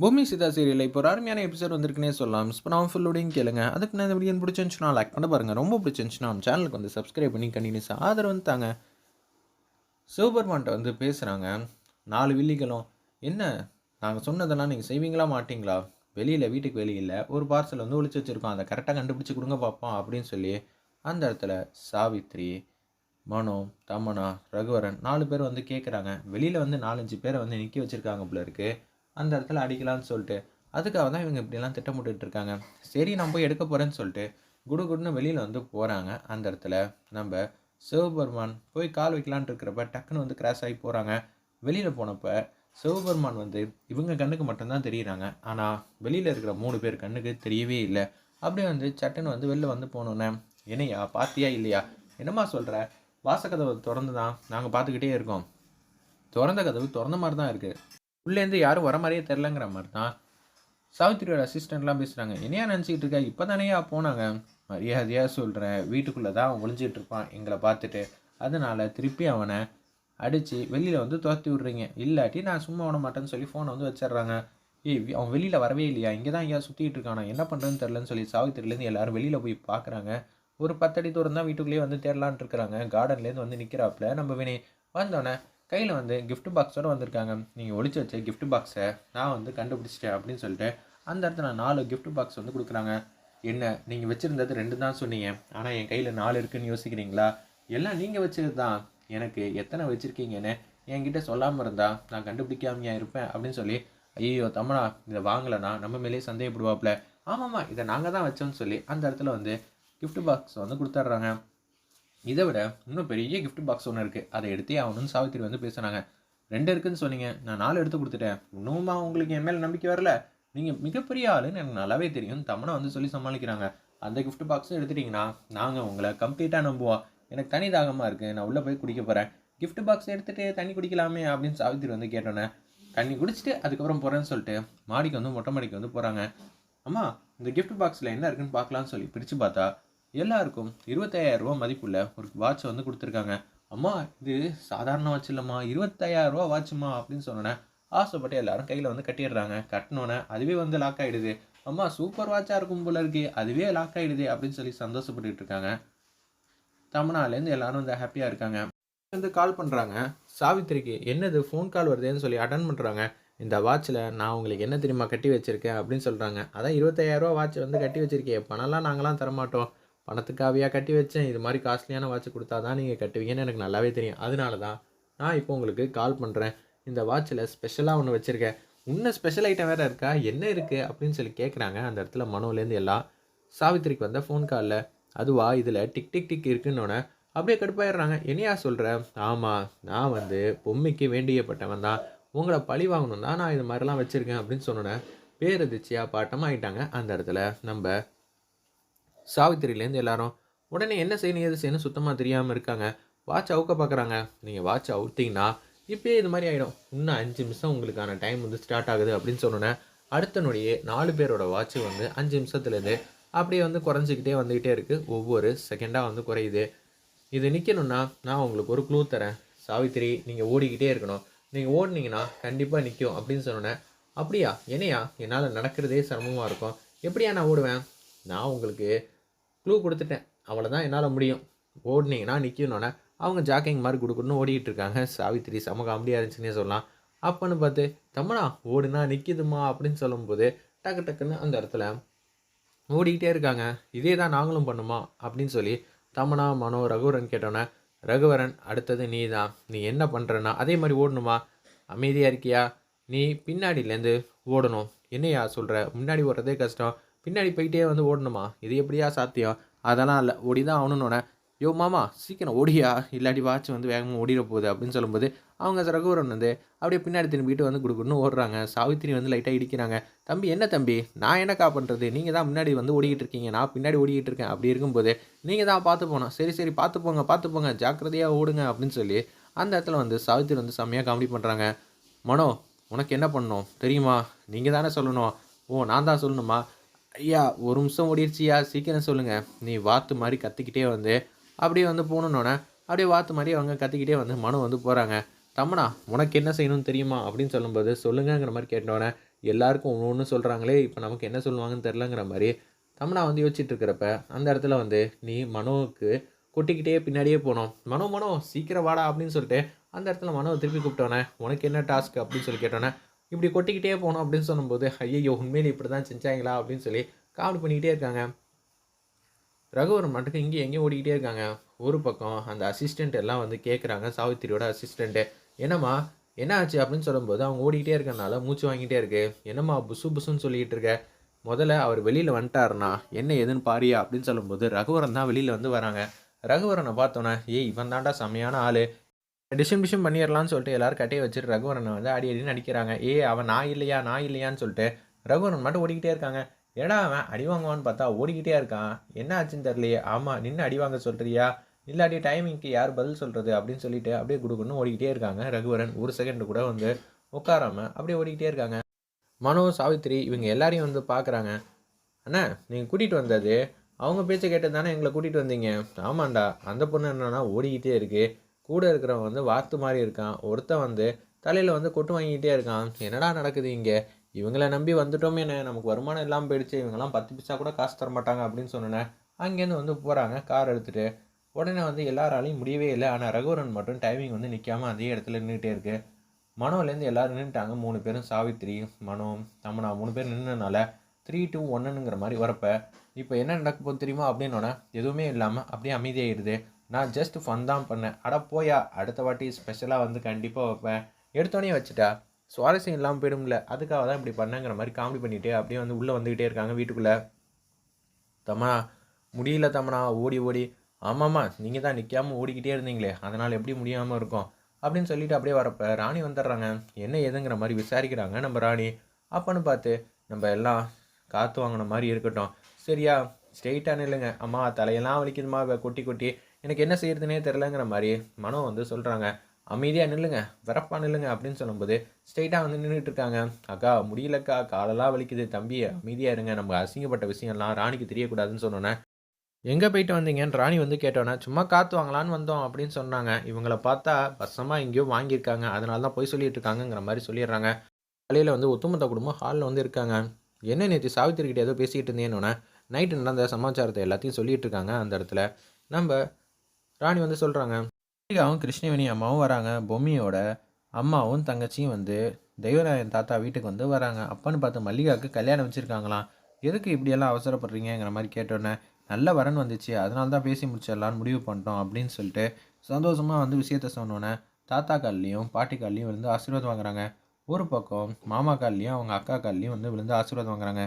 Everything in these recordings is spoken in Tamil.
பூமி சீதா சீரியல் இப்போ ஒரு அருமையான எபிசோட் வந்திருக்குனே சொல்லலாம். இப்போ நான் ஃபுல்லோடையும் கேளுங்க. அதுக்கு நான் இந்த வீடியோ பிடிச்சிருந்துச்சுன்னா லைக் பண்ண பாருங்கள் ரொம்ப பிடிச்சிருந்துச்சுன்னா நம்ம சேனலுக்கு வந்து சப்ஸ்கிரைப் பண்ணி கண்டினியூஸ் ஆதரவு வந்து தாங்க. சூப்பர்மான்ட்ட வந்து பேசுகிறாங்க நாலு வில்லிகளும் என்ன? நாங்கள் சொன்னதெல்லாம் நீங்கள் செய்வீங்களா மாட்டிங்களா? வெளியில் வீட்டுக்கு வெளியில் ஒரு பார்சல் வந்து ஒழிச்சு வச்சுருக்கோம். அதை கரெக்டாக கண்டுபிடிச்சி கொடுங்க பார்ப்போம் அப்படின்னு சொல்லி அந்த இடத்துல சாவித்ரி மனோ தமனா ரகுவரன் நாலு பேர் வந்து கேட்குறாங்க வெளியில் வந்து நாலஞ்சு பேரை வந்து நிற்க வச்சுருக்காங்க போல இருக்குது அந்த இடத்துல அடிக்கலாம்னு சொல்லிட்டு. அதுக்காக தான் இவங்க இப்படிலாம் திட்டமிட்டு இருக்காங்க சரி நான் போய் எடுக்க போகிறேன்னு சொல்லிட்டு குடு குடுன்னு வெளியில் வந்து போகிறாங்க அந்த இடத்துல நம்ம சிவபெருமான் போய் கால் வைக்கலான்ட்டு இருக்கிறப்ப டக்குன்னு வந்து கிராஸ் ஆகி போகிறாங்க வெளியில் போனப்போ சிவபெருமான் வந்து இவங்க கண்ணுக்கு மட்டும்தான் தெரியுறாங்க. ஆனால் வெளியில் இருக்கிற மூணு பேர் கண்ணுக்கு தெரியவே இல்லை. அப்படியே வந்து சட்டுன்னு வந்து வெளில வந்து போனோன்னே என்னையா பாத்தியா இல்லையா? என்னம்மா சொல்கிற வாசக்கதவை திறந்து தான் நாங்கள் பார்த்துக்கிட்டே இருக்கோம். திறந்த கதவு திறந்த மாதிரி தான் இருக்குது உள்ளேருந்து யாரும் வர மாதிரியே தெரிலங்கிற மாதிரி தான் சாவித்திரியோட அசிஸ்டண்ட்லாம் பேசுகிறாங்க என்னையா நினச்சிக்கிட்டு இருக்கா? இப்போ தானேயா போனாங்க. மரியாதையாக சொல்கிறேன் வீட்டுக்குள்ளே தான் அவன் ஒளிஞ்சிட்டு இருப்பான். எங்களை பார்த்துட்டு. அதனால் திருப்பி அவனை அடித்து வெளியில் வந்து துரத்தி விட்றீங்க. இல்லாட்டி நான் சும்மா விட மாட்டேன்னு சொல்லி ஃபோனை வந்து வச்சிடுறாங்க. ஏய் அவன் வெளியில் வரவே இல்லையா? இங்கே தான் ஐயா சுற்றிட்டு இருக்கானா? என்ன பண்ணுறதுன்னு தெரிலன்னு சொல்லி சாவித்திரிலேருந்து எல்லாரும் வெளியில் போய் பார்க்குறாங்க ஒரு பத்தடி தூரம் தான் வீட்டுக்குள்ளேயே வந்து தேடலான்ட்டு இருக்கிறாங்க. கார்டன்லேருந்து வந்து நிற்கிறாப்புல நம்ம வினை வந்தோடனே கையில் வந்து கிஃப்ட் பாக்ஸோடு வந்திருக்காங்க. நீங்கள் ஒழிச்சு வச்ச கிஃப்ட் பாக்ஸை நான் வந்து கண்டுபிடிச்சிட்டேன் அப்படின்னு சொல்லிட்டு அந்த இடத்துல நாலு கிஃப்ட் பாக்ஸ் வந்து கொடுக்குறாங்க. என்ன? நீங்கள் வச்சுருந்தது ரெண்டு தான் சொன்னீங்க. ஆனால் என் கையில் நாலு இருக்குன்னு யோசிக்கிறீங்களா? எல்லாம் நீங்கள் வச்சது தான். எனக்கு எத்தனை வச்சுருக்கீங்கன்னு என்கிட்ட சொல்லாமல் இருந்தால் நான் கண்டுபிடிக்காமையாக இருப்பேன் அப்படின்னு சொல்லி ஐயோ தமனா இதை வாங்கலைனா நம்ம மேலேயே சந்தேகப்படுவாப்புல ஆமாம்மா இதை நாங்கள் தான் வச்சோம்னு சொல்லி அந்த இடத்துல வந்து கிஃப்ட் பாக்ஸ் வந்து கொடுத்துட்றாங்க. இதை விட இன்னும் பெரிய கிஃப்ட் பாக்ஸ் ஒன்று இருக்குது அதை எடுத்தே ஆகணும்னு சாவித்திரி வந்து பேசுனாங்க. ரெண்டு இருக்குன்னு சொன்னீங்க. நான் நாலு எடுத்து கொடுத்துட்டேன். இன்னுமா உங்களுக்கு என் மேலே நம்பிக்கை வரல? நீங்கள் மிகப்பெரிய ஆளுன்னு எனக்கு நல்லாவே தெரியும். தமனை வந்து சொல்லி சமாளிக்கிறாங்க. அந்த கிஃப்ட் பாக்ஸும் எடுத்துட்டிங்கன்னா நாங்கள் உங்களை கம்ப்ளீட்டாக நம்புவோம். எனக்கு தனி தாகமாக இருக்குது நான் உள்ளே போய் குடிக்க போகிறேன் கிஃப்ட் பாக்ஸ் எடுத்துகிட்டு தண்ணி குடிக்கலாமே அப்படின்னு சாவித்திரி வந்து கேட்டோன்னே தண்ணி குடிச்சிட்டு அதுக்கப்புறம் போகிறேன்னு சொல்லிட்டு மாடிக்கு வந்து மொட்டை மாடிக்கு வந்து போகிறாங்க அம்மா இந்த கிஃப்ட் பாக்ஸில் என்ன இருக்குன்னு பார்க்கலான்னு சொல்லி பிரித்து பார்த்தா எல்லாருக்கும் இருபத்தாயிரம் ரூபா மதிப்புள்ள ஒரு வாட்ச் வந்து கொடுத்துருக்காங்க. அம்மா இது சாதாரண வாட்ச் இல்லைம்மா. 25000 ரூபா வாட்சுமா அப்படின்னு சொன்னோன்னே ஆசைப்பட்டு எல்லாரும் கையில் வந்து கட்டிடுறாங்க. கட்டினோன்னே அதுவே வந்து லாக் ஆகிடுது அம்மா சூப்பர் வாட்சாக இருக்கும் போல இருக்கு அதுவே லாக் ஆகிடுது அப்படின்னு சொல்லி சந்தோஷப்பட்டுட்டு இருக்காங்க. தமிழ்நாடுலேருந்து எல்லாரும் வந்து ஹாப்பியாக இருக்காங்க. வந்து கால் பண்ணுறாங்க சாவித்திரிக்கு என்னது ஃபோன் கால் வருதுன்னு சொல்லி அட்டன் பண்ணுறாங்க இந்த வாட்சில் நான் உங்களுக்கு என்ன தெரியுமா கட்டி வச்சுருக்கேன் அப்படின்னு சொல்கிறாங்க அதான் இருபத்தாயிரரூவா வாட்ச் வந்து கட்டி வச்சுருக்கேன் பணம்லாம் நாங்களாம் தரமாட்டோம். பணத்துக்காவையாக கட்டி வச்சேன். இது மாதிரி காஸ்ட்லியான வாட்ச் கொடுத்தா தான் நீங்கள் கட்டுவீங்கன்னு எனக்கு நல்லாவே தெரியும். அதனால தான் நான் இப்போ உங்களுக்கு கால் பண்ணுறேன் இந்த வாட்சில் ஸ்பெஷலாக ஒன்று வச்சுருக்கேன். இன்னும் ஸ்பெஷல் ஐட்டம் வேறு இருக்கா? என்ன இருக்குது அப்படின்னு சொல்லி கேட்குறாங்க அந்த இடத்துல மனோலேருந்து எல்லாம் சாவித்திரிக்கு வந்த ஃபோன் காலில் அதுவா? இதில் டிக் டிக் டிக் இருக்குன்னொன்னே அப்படியே கடுப்பாயிடுறாங்க. என்னையா சொல்கிறேன் ஆமாம் நான் வந்து பொம்மைக்கு வேண்டியப்பட்டவன் தான். உங்களை பழி வாங்கணும் தான் நான் இது மாதிரிலாம் வச்சுருக்கேன் அப்படின்னு சொன்னோன்னே பேரதிர்ச்சியாக பாட்டமாக ஆகிட்டாங்க அந்த இடத்துல நம்ம சாவித்திரிலேருந்து எல்லாரும் உடனே என்ன செய்யணும் எது செய்யணும் சுத்தமாக தெரியாமல் இருக்காங்க. வாட்ச் அவுக்க பார்க்குறாங்க நீங்கள் வாட்ச் அவுத்தீங்கன்னா இப்பயே இது மாதிரி ஆகிடும் இன்னும் அஞ்சு நிமிஷம் உங்களுக்கான டைம் வந்து ஸ்டார்ட் ஆகுது அப்படின்னு சொன்னோன்னே அடுத்த நொடியே நாலு பேரோட வாட்ச் வந்து அஞ்சு நிமிஷத்துலேருந்து அப்படியே வந்து குறைஞ்சிக்கிட்டே வந்துக்கிட்டே இருக்குது ஒவ்வொரு செகண்டாக வந்து குறையுது. இது நிற்கணும்னா நான் உங்களுக்கு ஒரு க்ளூ தரேன். சாவித்திரி நீங்கள் ஓடிக்கிட்டே இருக்கணும். நீங்கள் ஓடினீங்கன்னா கண்டிப்பாக நிற்கும் அப்படின்னு சொன்னோன்னே அப்படியா? என்னையா? என்னால் நடக்கிறதே சிரமமாக இருக்கும். எப்படியா நான் ஓடுவேன்? நான் உங்களுக்கு க்ளூ கொடுத்துட்டேன். அவ்வளோதான் என்னால் முடியும். ஓடினீங்கன்னா நிற்கணுன்னே அவங்க ஜாக்கிங் மாதிரி கொடுக்கணும்னு ஓடிக்கிட்டு இருக்காங்க. சாவித்திரி சம காமெடியாக இருந்துச்சுன்னே சொல்லலாம். அப்போன்னு பார்த்து தம்மனா ஓடுனா நிற்கிதுமா அப்படின்னு சொல்லும்போது டக்கு டக்குன்னு அந்த இடத்துல ஓடிக்கிட்டே இருக்காங்க. இதே தான் நாங்களும் பண்ணுமா? அப்படின்னு சொல்லி தமனா மனோ ரகுவரன் கேட்டோன்னே ரகுவரன் அடுத்தது நீ தான் நீ என்ன பண்ணுறன்னா அதே மாதிரி ஓடணுமா? அமைதியாக இருக்கியா? நீ பின்னாடியிலேருந்து ஓடணும். என்னையா சொல்கிற முன்னாடி ஓடுறதே கஷ்டம். பின்னாடி போயிட்டே வந்து ஓடணுமா? இது எப்படியா சாத்தியம்? அதெல்லாம் இல்லை. ஓடி தான் ஆகணுன்னொன்னே யோ மாமா சீக்கிரம் ஓடியா? இல்லாட்டி வாட்ச் வந்து வேகமாக ஓடிட போகுது அப்படின்னு சொல்லும்போது அவங்க ரகுவரன் வந்து அப்படியே பின்னாடி திரும்பிட்டு வந்து கொடுக்கணும்னு ஓடுறாங்க. சாவித்திரி வந்து லைட்டாக இடிக்கிறாங்க. தம்பி என்ன தம்பி? நான் என்னக்கா பண்ணுறது நீங்கள் தான் முன்னாடி வந்து ஓடிக்கிட்டு இருக்கீங்க. நான் பின்னாடி ஓடிக்கிட்டு இருக்கேன். அப்படி இருக்கும்போது நீங்கள் தான் பார்த்து போனோம் சரி சரி பார்த்து போங்க பார்த்து போங்க. ஜாக்கிரதையாக ஓடுங்க அப்படின்னு சொல்லி அந்த இடத்துல வந்து சாவித்திரி வந்து செம்மையாக காமெடி பண்ணுறாங்க மனோ உனக்கு என்ன பண்ணணும்? தெரியுமா? நீங்கள் தானே சொல்லணும். ஓ நான் தான் சொல்லணுமா? ஐயா ஒரு நிமிஷம் ஓடிடுச்சியா சீக்கிரம் சொல்லுங்கள் நீ வாத்து மாதிரி கத்திக்கிட்டே வந்து அப்படியே வந்து போகணுன்னொன்னே அப்படியே வாத்து மாதிரி அவங்க கத்திக்கிட்டே வந்து மனு வந்து போகிறாங்க தம்மனா உனக்கு என்ன செய்யணும்னு தெரியுமா? அப்படின்னு சொல்லும்போது சொல்லுங்கங்கிற மாதிரி கேட்டோன்னே எல்லாருக்கும் ஒன்று ஒன்று சொல்கிறாங்களே இப்போ நமக்கு என்ன சொல்லுவாங்கன்னு தெரிலங்கிற மாதிரி தமனா வந்து யோசிச்சுட்டு இருக்கிறப்ப அந்த இடத்துல வந்து நீ மனோவுக்கு கொட்டிக்கிட்டே பின்னாடியே போனோம் மனோ மனோ சீக்கிரம் வாடா அப்படின்னு சொல்லிட்டு அந்த இடத்துல மனோவை திருப்பி கூப்பிட்டோன்னே உனக்கு என்ன டாஸ்க் அப்படின்னு சொல்லி கேட்டோன்னே இப்படி கொட்டிக்கிட்டே போனோம் அப்படின்னு சொல்லும்போது ஐயோ உண்மையில இப்படி தான் செஞ்சாங்களா அப்படின்னு சொல்லி காமெடி பண்ணிக்கிட்டே இருக்காங்க. ரகுவரன் மட்டுக்கு இங்கே எங்கேயும் ஓடிக்கிட்டே இருக்காங்க. ஒரு பக்கம் அந்த அசிஸ்டண்ட் எல்லாம் வந்து கேட்குறாங்க சாவித்திரியோட அசிஸ்டண்ட்டு என்னம்மா என்ன ஆச்சு அப்படின்னு சொல்லும்போது அவங்க ஓடிக்கிட்டே இருக்கனால மூச்சு வாங்கிட்டே இருக்கு. என்னம்மா புசு புசுன்னு சொல்லிக்கிட்டு இருக்க. முதல்ல அவர் வெளியில் வந்துட்டாருனா என்ன ஏதுன்னு பாரியா அப்படின்னு சொல்லும்போது ரகுவரன் தான் வெளியில் வந்து வராங்க. ரகுவரனை பார்த்தோன்னே ஏய் இவன் தாண்டா செம்மையான ஆள். டிஸ்ட்ரிபியூஷன் பண்ணிடலாம்னு சொல்லிட்டு எல்லாரும் கட்டையை வச்சுட்டு ரகுவரனை வந்து அடி அடினு அடிக்கிறாங்க. ஏ அவன் நான் இல்லையா நான் இல்லையான்னு சொல்லிட்டு ரகுவரன் மட்டும் ஓடிக்கிட்டே இருக்காங்க. ஏடா அவன் அடி வாங்குவான்னு பார்த்தா ஓடிக்கிட்டே இருக்கான். என்ன ஆச்சுன்னு தெரியலையே. ஆமாம் நின்று அடி வாங்க சொல்கிறியா இல்லாட்டி டைமிங்க்கு யார் பதில் சொல்கிறது அப்படின்னு சொல்லிட்டு அப்படியே குடுக்குன்னு ஓடிக்கிட்டே இருக்காங்க ரகுவரன். ஒரு செகண்ட் கூட வந்து உட்காராம அப்படியே ஓடிக்கிட்டே இருக்காங்க. மனோ சாவித்திரி இவங்க எல்லாரையும் வந்து பார்க்குறாங்க அண்ணா நீங்கள் கூட்டிகிட்டு வந்தது? அவங்க பேச்சை கேட்டு தானே எங்களை கூட்டிகிட்டு வந்தீங்க? ஆமாண்டா அந்த பொண்ணு என்னன்னா ஓடிக்கிட்டே இருக்குது கூட இருக்கிறவன் வந்து வாத்து மாதிரி இருக்கான். ஒருத்தன் வந்து தலையில் வந்து கொட்டு வாங்கிக்கிட்டே இருக்கான். என்னடா நடக்குது இங்கே? இவங்களை நம்பி வந்துட்டோமே என்ன? நமக்கு வருமானம் இல்லாமல் போயிடுச்சு. இவங்கெல்லாம் பத்து பிச்சா கூட காசு தர மாட்டாங்க அப்படின்னு சொன்னேன் அங்கேருந்து வந்து போகிறாங்க கார் எடுத்துகிட்டு உடனே வந்து எல்லாராலையும் முடியவே இல்லை. ஆனால் ரகுவரன் மட்டும் டைமிங் வந்து நிற்காம அதே இடத்துல நின்றுட்டே இருக்கு. மனோலேருந்து எல்லோரும் நின்றுட்டாங்க மூணு பேரும் சாவித்திரி மனோ தமனா மூணு பேர் நின்றனால த்ரீ டூ ஒன்னுங்கிற மாதிரி வரப்போ இப்போ என்ன நடக்க போகுது தெரியுமா? அப்படின்னோடனே எதுவுமே இல்லாமல் அப்படியே அமைதியாகிடுது நான் ஜஸ்ட் ஃபன் தான் பண்ணேன். அட போயா அடுத்த வாட்டி ஸ்பெஷலாக வந்து கண்டிப்பாக வைப்பேன். எடுத்தோடனே வச்சுட்டா சுவாரஸ்யம் இல்லாமல் போயிடும்ல. அதுக்காக தான் இப்படி பண்ணேங்கிற மாதிரி காமெடி பண்ணிகிட்டே அப்படியே வந்து உள்ளே வந்துக்கிட்டே இருக்காங்க வீட்டுக்குள்ளே. தமனா முடியல தமனா ஓடி ஓடி. ஆமாம்மா நீங்கள் தான் நிற்காமல் ஓடிக்கிட்டே இருந்தீங்களே அதனால் எப்படி முடியாமல் இருக்கும்? அப்படின்னு சொல்லிட்டு அப்படியே வரப்போ ராணி வந்துடுறாங்க. என்ன ஏதுங்கிற மாதிரி விசாரிக்கிறாங்க நம்ம ராணி. அப்போன்னு பார்த்து நம்ம எல்லாம் காற்று வாங்கின மாதிரி இருக்கட்டும். சரியா ஸ்ட்ரெயிட்டாக நில்லுங்க. அம்மா தலையெல்லாம் வலிக்குதுமா கொட்டி கொட்டி. எனக்கு என்ன செய்யறதுனே தெரிலங்கிற மாதிரி மனோ வந்து சொல்கிறாங்க அமைதியாக நில்லுங்க வரப்பா நில்லுங்க அப்படின்னு சொல்லும்போது ஸ்ட்ரெயிட்டாக வந்து நின்றுட்டு இருக்காங்க. அக்கா முடியலக்கா காலெல்லாம் வலிக்குது தம்பி அமைதியாக இருங்க. நம்ம அசிங்கப்பட்ட விஷயம்லாம் ராணிக்கு தெரியக்கூடாதுன்னு சொன்னோன்னே எங்கே போயிட்டு வந்தீங்கன்னு? ராணி வந்து கேட்டோன்னே சும்மா காற்று வாங்கலான்னு வந்தோம் அப்படின்னு சொன்னாங்க. இவங்கள பார்த்தா பசமாக எங்கேயோ வாங்கியிருக்காங்க. அதனால தான் போய் சொல்லிட்டு இருக்காங்கங்கிற மாதிரி சொல்லிடுறாங்க. காலையில் வந்து ஒத்துமொத்த குடும்பம் ஹாலில் வந்து இருக்காங்க. என்ன நேற்று சாவித்திரிக்கிட்ட ஏதோ பேசிக்கிட்டு இருந்தேன்னொன்னே நைட்டு நடந்த சமாச்சாரத்தை எல்லாத்தையும் சொல்லிட்டு இருக்காங்க அந்த இடத்துல. நம்ம ராணி வந்து சொல்கிறாங்க மல்லிகாவும் கிருஷ்ணவேணி அம்மாவும் வராங்க. பொம்மியோட அம்மாவும் தங்கச்சியும் வந்து தெய்வராயன் தாத்தா வீட்டுக்கு வந்து வராங்க. அப்பன்னு பார்த்து மல்லிகாவுக்கு கல்யாணம் வச்சுருக்காங்களாம். எதுக்கு இப்படியெல்லாம் அவசரப்படுறீங்கிற மாதிரி கேட்டோன்னே நல்ல வரன் வந்துச்சு. அதனால தான் பேசி முடிச்சிடலான்னு முடிவு பண்ணிட்டோம் அப்படின்னு சொல்லிட்டு சந்தோஷமாக வந்து விஷயத்த சொன்னோன்னே தாத்தா கால்லையும் பாட்டி கால்லையும் விழுந்து ஆசீர்வாதம் வாங்குறாங்க. ஒரு பக்கம் மாமா கால்லையும் அவங்க அக்கா கால்லையும் வந்து விழுந்து ஆசீர்வாதம் வாங்குறாங்க.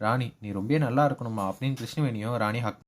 ராணி நீ ரொம்ப நல்லா இருக்கணுமா அப்படின்னு கிருஷ்ணவேணியும் ராணி ஹக்